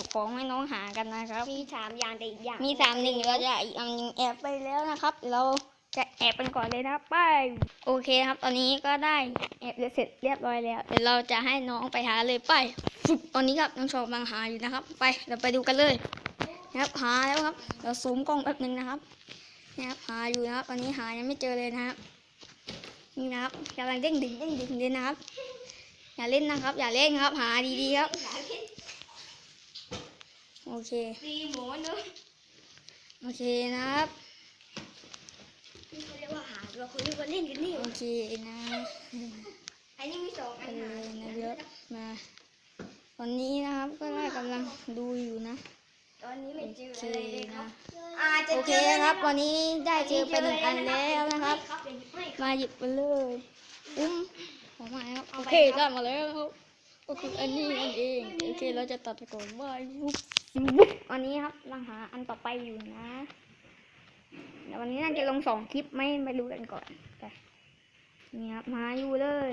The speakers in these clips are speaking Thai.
ก็บของให้น้องหากันนะครับ มีสามอย่างแต่อีกอย่างมีสามหนึ่งเราจะอีกอันหนึงแอบไปแล้วนะครับ เราจะแอบกันก่อนเลยนะครับไปโอเคครับ ตอนนี้ก็ได้แอบเสร็จเรียบร้อยแล้วเดี๋ยวเราจะให้น้องไปหาเลยไปฟึบตอนนี้ครับน้องชอบกำลังหาอยู่นะครับ ไปเราไปดูกันเลยนะครับหาแล้วครับ เราซูมกล้องแป๊บนึงนะครับนะครับหาอยู่นะครับตอนนี้หายังไม่เจอเลยนะครับนี่นะครับกำลังเด้งดึงเด้งดึงเลยนะครับ อย่าเล่นนะครับ อย่าเล่นครับ หาดีๆครับ โอเคตีหมูเนอะโอเคนะครับนี่เขาเรียกว่าหาเราคนเรียกว่าเล่นกันนี่โอเคนะอันนี้มีสองอัไปนเลหายนะเยอะมาตอนนี้นะครับก็ได้กำลังดูอยู่นะ ตอนนี้ไม่เจอโอเคอะไรเลยครันะบอาจจะโอเคเจอนะครับวันนี้ได้เจอไปหนึ่งอันแล้วนะครับครับเดี๋ยวหยิบให้ครับ มาหยิบไปเลยอุ้มของมาครับโอเคได้มาแล้วครับ ก็คืออันนี้นั่นเองโอเคเราจะตัดไปก่อนว่าวุบวุบวันนี้ครับลังหาอันต่อไปอยู่นะเดี๋ยววันนี้น่าจะลงสองคลิปไม่ไม่รู้กันก่อนไปนี่ครับมาอยู่เลย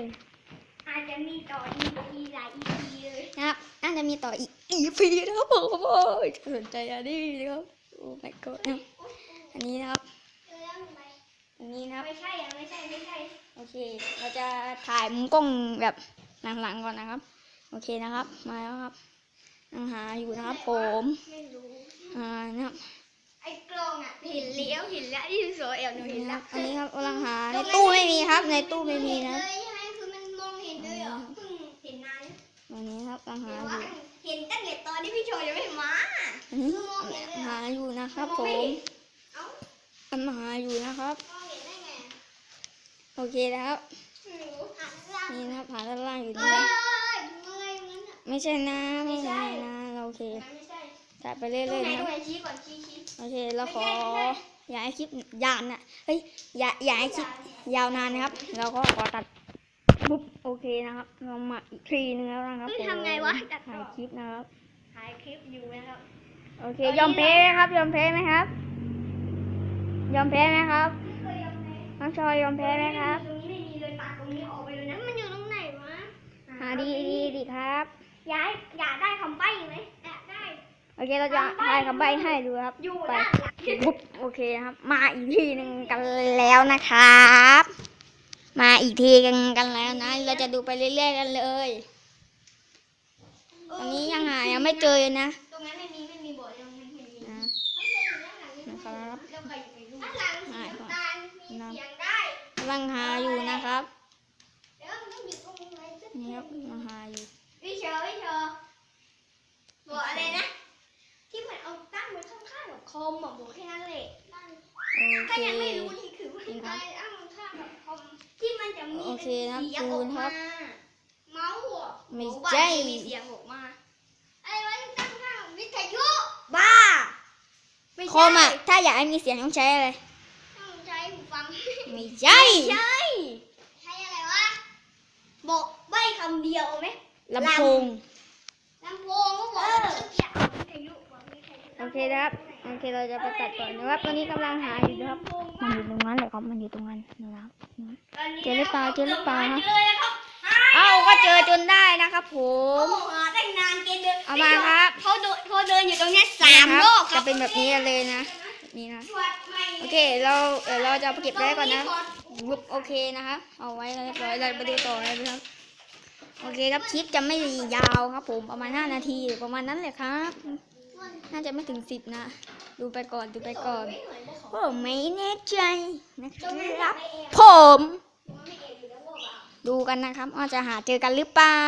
อาจจะมีต่ออีกอีหลายอีพีเลยนะครับน่าจะมีต่ออีก EP นะครับผมโอ้ยสนใจอันนี้นะครับโอ้ my god นะครับอันนี้นะครับเจอแล้วทำไมอันนี้นะครับไม่ใช่อะไม่ใช่ไม่ใช่โอเค เราจะถ่ายมุมกล้องแบบหลังๆก่อนนะครับ โอเคนะครับ มาแล้วครับยังหาอยู่นะครับผมไม่รู้อ่านะครับไอ้กล้องอะเห็นเลี้ยวเห็นแล้วที่สวยแอบหนูเห็นนี่คแล้รัวบอันนี้ครับกำลังหาในตู้ไม่มีครับ ในตู้ไม่มีนะเลยใช่ไหมคือมันมองเห็นเลยเหรอเพิ่งเห็นนานวันนี้ครับกำลังหาเห็นอว่ายู่เห็นตั้งแต่ตอนที่พี่โชว์ยังไม่มาอันนี้หาอยู่นะครับผมเอ้ากำลังหาอยู่นะครับมองเห็นได้ไงโอเคนะครับไม่รู้หันหลังนี่นะครับหาด้านล่างอยู่เอ้นี่ ไม่ใช่นะไม่ไม่ใช่ใช่นะเราโอเคไม่ใช่ถ่ายไปตรเรื่งอยไหนๆตรนะงไหนชี้ก่อนชี้ชี้โอเคเราขอไม่ใช่ไม่ใช่อย่าให้คลิปยานนะเฮ้ยอย่าอย่าให้คลิปยาวนานนะครับ เราก็ขอตัดปุ๊บโอเคนะครับเรามาอีกทีนึงแล้วนะครับเฮ้ยผมทำไงวะตัดต่ถ่าอยคลิปนะครับถ่ายคลิปอยู่นะครับโอเคยอมแพ้ไหมครับ ยอมแพ้ไหมครับ ยอมแพ้ไหมครับไม่เคยยอมแพ้น้องชอยยอมแพ้ไหมครับตรงนี้ไม่มีเลยตัดตรงนี้ออกไปเลยนะมันอยู่ตรงไหนวะหาดีดีดีครับ ย้ายอยากได้คำใบ้ไหมอยากได้โอเคเราจะถ่ายคำใบ้ให้ดูครับอยู่ไปด้านหลังปุ๊บโอเคนะครับ มาอีกทีหนึ่งกันแล้วนะครับ มาอีกทีกันกันแล้วนะ เราจะดูไปเรื่อยๆกันเลยตอนนี้ยังหายังไม่เจอเลยนะตรงนั้นไม่มีไม่มีบ่อตรงนั้นไม่มีนะนะครับแล้วใครจะไปรู้ด้านหลังสีน้ำตาลมีเสียงได้กำลังหาอยู่นะครับเดี๋ยวมันต้องอยู่ตรงไหนสักนี่ครับกำลังหาอยู่วิ เชอร์วิเชอร์บอกอะไรนะ ที่มันเอาตั้งไว้ข้างๆกับคอมอะบอกแค่นั้นแหละโอถ้าเคยังไม่รู้นี่คือว่าอะไรตั้งข้างกับคอมที่มันจะมีโอเคเป็นครับเสียงอซูอกนครัมาบเมาส์อะไม่โอ้บ้านใช่นี้มีเสียงออกมาอะไรวะที่ตั้งข้างวิทยุบ้าไม่คใช่อมอะถ้าอยากให้มีเสียงต้องใช้อะไรต้องใช้หูฟังไม่ใช่ ใช่ใช้อะไรวะบอกใบคำเดียวไหม ลำโพงลำโพงก็บอกสักอย่างวิทยุบอกวิทยุโอเคนะครับโอเคเราจะไปตัดก่อนนะครับตอนนี้กำลังหาอยู่นะครับ มันอยู่ตรงนั้นเลยครับ มันอยู่ตรงนั้นนะครับเจอหรือเปล่าเจอหรือเปล่าฮะเจอแล้วครับเอ้าก็เจอจนได้นะครับผโอ้มโหหาตั้งนานเกณฑ์เดินเอามาครับ เขาเดินเขาเดินอยู่ตรงเนี้ยสามนี่รคอรับครัจะบเป็นแบบนี้เลยนะแบบนี้นะ ตรวจใหม่โอเค เราเดี๋ยวเราจะเอาไปเก็บไว้ก่อนนะวุบโอเคนะครับเอาไว้เรียบร้อยเราไปดูต่อเลยนะครับ โอเคครับคลิปจะไม่ยาวครับ ผมประมาณ 5 นาทีหรือประมาณนั้นเลยครับ น่าจะไม่ถึง 10 นะ ดูไปก่อนดูไปก่อนผมไม่แน่ใจนะครับ ผม ดูกันนะครับว่าจะหาเจอกันหรือเปล่า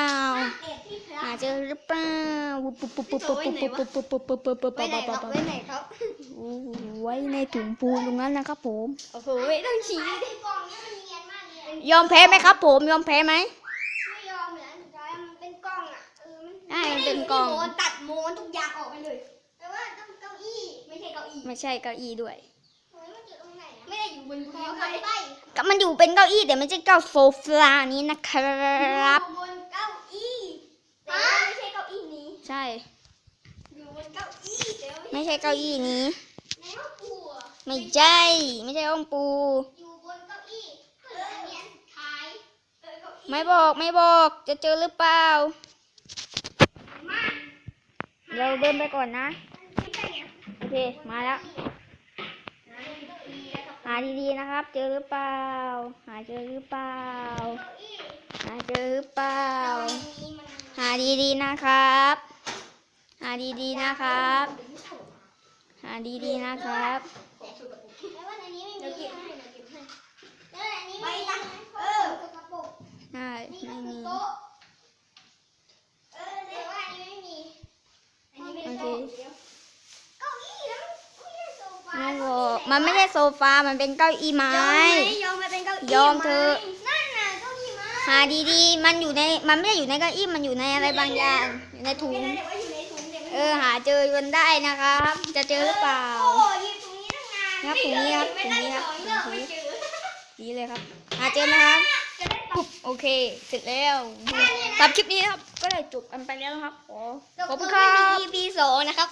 หาเจอหรือเปล่าปุ๊บปุ๊บปุ๊บปุ๊บปุ๊บปุ๊บปุ๊บปุ๊บปุ๊บปุ๊บปุ๊บไว้ไหนปุ๊ครับบไว้ไหนครับโอ้โหไว้ในถุงปูนตรงนั้นนะครับผมโอ้โหไม่ต้องชี้กล่องนี่มันเนียนมากเลยยอมแพ้ไหมครับ ผมยอมแพ้ไหม มันใช่มันเป็นกล้องไม่ได้ยู่ที่โมนตัดโมนทุกอย่างออกไปเลย แต่ว่าต้องเก้าอี้ไม่ใช่เก้าอี้ไม่ใช่เก้าอี้ด้วยเฮ้ยมันอยู่ตรงไหนอะไม่ได้อยู่บนพื้นเลยก็มันอยู่เป็นเก้าอี้แต่ไม่ใช่เก้าโซฟานี้นะครับ อยู่บนเก้าอี้แต่ว่าไม่ใช่เก้าอี้นี้ ใช่ อยู่บนเก้าอี้แต่ว่าไม่ใช่เก้าอี้นี้ ในห้องครัวไม่ใช่ ไม่ใช่ห้องปู อยู่บนเก้าอี้เอออันเนี้ยท้ายเออเก้าอี้ไม่บอกไม่บอกจะเจอหรือเปล่ามาห เราเดินไปก่อนนะไม่ใช่ไงโอเค มาแล้วหาหนึ่งปีแล้วก็หาดีๆนะครับ เจอหรือเปล่า หาเจอหรือเปล่าเก้าอี้หาเจอหรือเปล่าตรงนี้มันหาดีๆนะครับ หาดีๆนะครับ หาดีๆนะครับแล้วว่าในนี้ไม่มี มันไม่ใช่โซฟา มันเป็นเก้าอี้ไม้ ยอมไหมยอมมาเป็นเก้าอี้ยอมเถอะไม้นั่นน่ะเก้าอี้ไม้หาดีๆ มันอยู่ใน มันไม่ได้อยู่ในเก้าอี้ มันอยู่ในอะไรบางอย่าง อยู่ในถุงไม่ได้แต่ว่าอยู่ในถุงเดี๋ยวมันเออ หาเจอจนได้นะครับ จะเจอหรือเปล่า โอ้ยยืนตรงนี้ตั้งนานครับตรงนี้ครับ ไม่ตรงนี้ได้ครับสองเลือกไม่เจอดีเลยครับ หาเจอไหมครับ จะได้ตอบ ปุ๊บโอเค เสร็จแล้วสำหรับคลิปนี้นะครับ ก็ได้จบกันไปแล้วนะครับขอขอบคุณครับ EP สอง